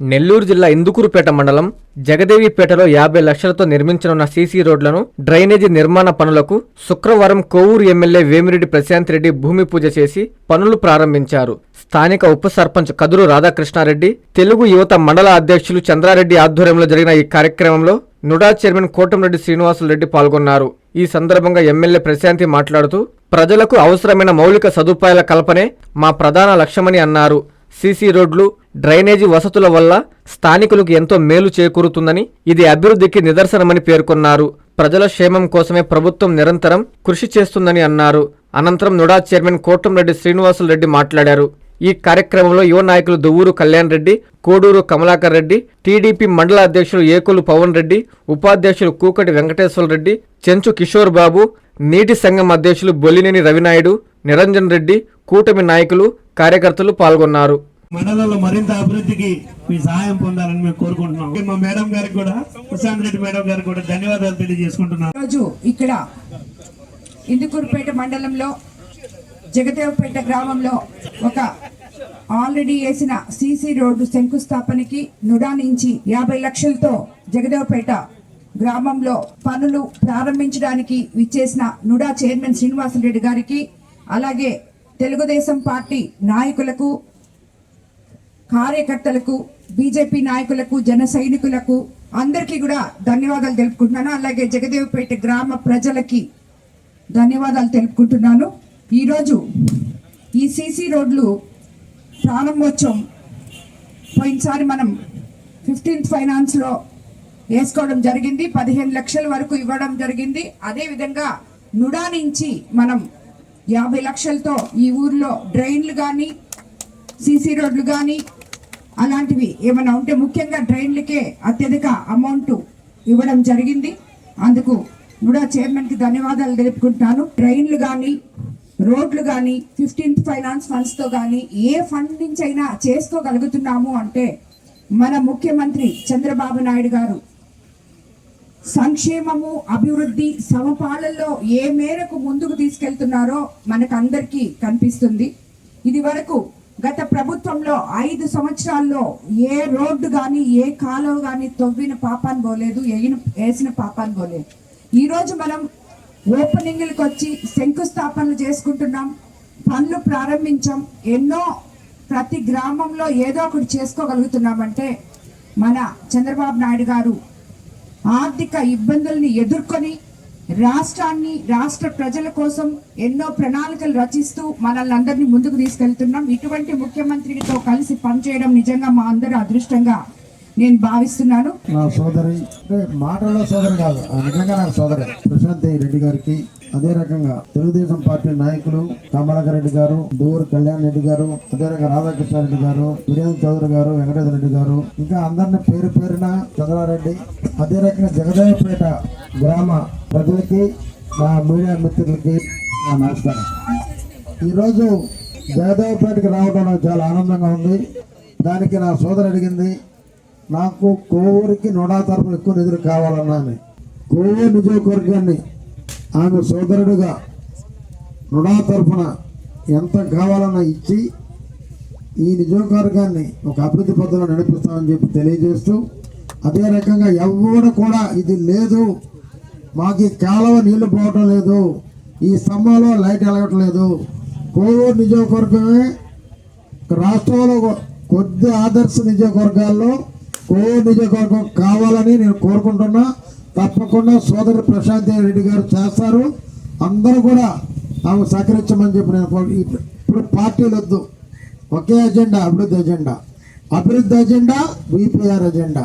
నెల్లూరు జిల్లా ఇందుకూరుపేట మండలం జగదేవిపేటలో యాభై లక్షలతో నిర్మించనున్న సీసీ రోడ్లను డ్రైనేజీ నిర్మాణ పనులకు శుక్రవారం కోవూరు ఎమ్మెల్యే వేమిరెడ్డి ప్రశాంత్ రెడ్డి భూమి పూజ చేసి పనులు ప్రారంభించారు. స్థానిక ఉప సర్పంచ్ కదురు రాధాకృష్ణారెడ్డి తెలుగు యువత మండల అధ్యక్షులు చంద్రారెడ్డి ఆధ్వర్యంలో జరిగిన ఈ కార్యక్రమంలో నుడా చైర్మన్ కోటంరెడ్డి శ్రీనివాసులరెడ్డి పాల్గొన్నారు. ఈ సందర్భంగా ఎమ్మెల్యే ప్రశాంతి మాట్లాడుతూ ప్రజలకు అవసరమైన మౌలిక సదుపాయాల కల్పనే మా ప్రధాన లక్ష్యమని అన్నారు. సీసీ రోడ్లు డ్రైనేజీ వసతుల వల్ల స్థానికులకు ఎంతో మేలు చేకూరుతుందని ఇది అభివృద్ధికి నిదర్శనమని పేర్కొన్నారు. ప్రజల క్షేమం కోసమే ప్రభుత్వం నిరంతరం కృషి చేస్తుందని అన్నారు. అనంతరం నుడా చైర్మన్ కోటంరెడ్డి శ్రీనివాసులు రెడ్డి మాట్లాడారు. ఈ కార్యక్రమంలో యువ నాయకులు దువ్వూరు కళ్యాణ్ రెడ్డి కోడూరు కమలాకర్ రెడ్డి టీడీపీ మండల అధ్యక్షులు ఏకులు పవన్ రెడ్డి ఉపాధ్యక్షులు కూకటి వెంకటేశ్వర రెడ్డి చెంచు కిషోర్ బాబు నీటి సంఘం అధ్యక్షులు బొల్లినేని రవినాయుడు నిరంజన్ రెడ్డి కూటమి నాయకులు కార్యకర్తలు పాల్గొన్నారు. మండలంలో మరింత అభివృద్ధికి మీ సహాయం పొందాలని మేము కోరుకుంటున్నాం. మా మేడం గారికి కూడా ప్రశాంత్ రెడ్డి మేడం గారికి కూడా ధన్యవాదాలు తెలియజేసుకుంటున్నాం రోజు ఇక్కడ ఇందుకూరుపేట మండలంలో జగదేవపేట గ్రామంలో ఒక ఆల్రెడీ వేసిన సీసీ రోడ్డు శంకుస్థాపనకి నుడా నుంచి యాభై లక్షలతో జగదేవపేట గ్రామంలో పనులు ప్రారంభించడానికి విచ్చేసిన నుడా చైర్మన్ శ్రీనివాసరెడ్డి గారికి అలాగే తెలుగుదేశం పార్టీ నాయకులకు కార్యకర్తలకు బీజేపీ నాయకులకు జన సైనికులకు అందరికీ కూడా ధన్యవాదాలు తెలుపుకుంటున్నాను. అలాగే జగదేవపేట గ్రామ ప్రజలకి ధన్యవాదాలు తెలుపుకుంటున్నాను. ఈరోజు ఈ సీసీ రోడ్లు ప్రారంభోత్సవం పోయినసారి మనం ఫిఫ్టీన్త్ ఫైనాన్స్లో వేసుకోవడం జరిగింది. పదిహేను లక్షల వరకు ఇవ్వడం జరిగింది. అదేవిధంగా నుడా నుంచి మనం యాభై లక్షలతో ఈ ఊర్లో డ్రైన్లు కానీ సీసీ రోడ్లు కానీ అలాంటివి ఏమైనా ఉంటే ముఖ్యంగా డ్రైన్లకే అత్యధిక అమౌంట్ ఇవ్వడం జరిగింది. అందుకు కూడా చైర్మన్కి ధన్యవాదాలు తెలుపుకుంటున్నాను. ట్రైన్లు కానీ రోడ్లు కానీ ఫిఫ్టీన్త్ ఫైనాన్స్ ఫండ్స్తో కానీ ఏ ఫండ్ నుంచి అయినా చేసుకోగలుగుతున్నాము అంటే మన ముఖ్యమంత్రి చంద్రబాబు నాయుడు గారు సంక్షేమము అభివృద్ధి సమపాలల్లో ఏ మేరకు ముందుకు తీసుకెళ్తున్నారో మనకు అందరికీ కనిపిస్తుంది. ఇది వరకు గత ప్రభుత్వంలో ఐదు సంవత్సరాల్లో ఏ రోడ్డు కానీ ఏ కాలువ కానీ తవ్విన పాపాన్ని పోలేదు వేయిన వేసిన పాపాన్ని పోలేదు. ఈరోజు మనం ఓపెనింగ్లకు వచ్చి శంకుస్థాపనలు చేసుకుంటున్నాం పనులు ప్రారంభించాం. ఎన్నో ప్రతి గ్రామంలో ఏదో ఒకటి చేసుకోగలుగుతున్నామంటే మన చంద్రబాబు నాయుడు గారు ఆర్థిక ఇబ్బందుల్ని ఎదుర్కొని రాష్ట్రాన్ని రాష్ట్ర ప్రజల కోసం ఎన్నో ప్రణాళికలు రచిస్తూ మనల్ని అందరినీ ముందుకు తీసుకెళ్తున్నాం. ఇటువంటి ముఖ్యమంత్రితో కలిసి పనిచేయడం నిజంగా మా అందరి అదృష్టంగా నేను భావిస్తున్నాను. నా సోదరి మాటల్లో సోదరి కాదు నిజంగా నా సోదరి ప్రశాంత్ రెడ్డి గారికి అదే రకంగా తెలుగుదేశం పార్టీ నాయకులు కమలాకర్ రెడ్డి గారు దూర్ కళ్యాణ్ రెడ్డి గారు అదే రకంగా రాధాకృష్ణారెడ్డి గారు వీరేంద్ర చౌదరి గారు వెంకటేశ్వర రెడ్డి గారు ఇంకా అందరిని పేరు పేరున చంద్రారెడ్డి అదే రకంగా జగదేవపేట గ్రామ ప్రజలకి నా మీడియా మిత్రులకి నా నమస్కారం. ఈరోజు జగదేవపేటకి రావడం నాకు చాలా ఆనందంగా ఉంది. దానికి నా సోదరు అడిగింది నాకు కోవూరికి నోడా తరపున ఎక్కువ నిధులు కావాలన్నాను. కోవూరు నియోజకవర్గాన్ని ఆమె సోదరుడుగా నోడా తరపున ఎంత కావాలన్నా ఇచ్చి ఈ నియోజకవర్గాన్ని ఒక అభివృద్ధి పద్ధతిలో నడిపిస్తామని చెప్పి తెలియజేస్తూ అదే రకంగా ఎవరు కూడా ఇది లేదు. మాకు ఈ కాలువ నీళ్ళు పోవటం లేదు. ఈ స్తంభంలో లైట్ వెలగటం లేదు కోవూరు నియోజకవర్గమే రాష్ట్రంలో కొద్ది ఆదర్శ నియోజకవర్గాల్లో కోవూరు నియోజకవర్గం కావాలని నేను కోరుకుంటున్నా. తప్పకుండా సోదరి ప్రశాంత్ రెడ్డి గారు చేస్తారు. అందరూ కూడా ఆమె సహకరించమని చెప్పి నేను ఇప్పుడు పార్టీలు వద్దు. ఒకే ఎజెండా అభివృద్ధి ఎజెండా అభివృద్ధి ఎజెండా విపిఆర్ ఎజెండా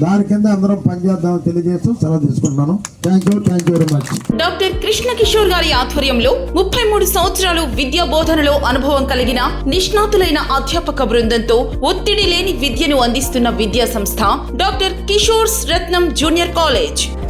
దాని కింద అందరం పనిచేద్దామని తెలియజేస్తూ సెలవు తీసుకుంటున్నాను. Thank you thank you very much doctor Krishna Kishore గారి ఆధ్వర్యంలో ముప్పై మూడు సంవత్సరాలు విద్యా బోధనలో అనుభవం కలిగిన నిష్ణాతులైన అధ్యాపక బృందంతో ఒత్తిడి లేని విద్యను అందిస్తున్న విద్యా సంస్థ డాక్టర్ కిషోర్స్ రత్నం జూనియర్ కాలేజ్.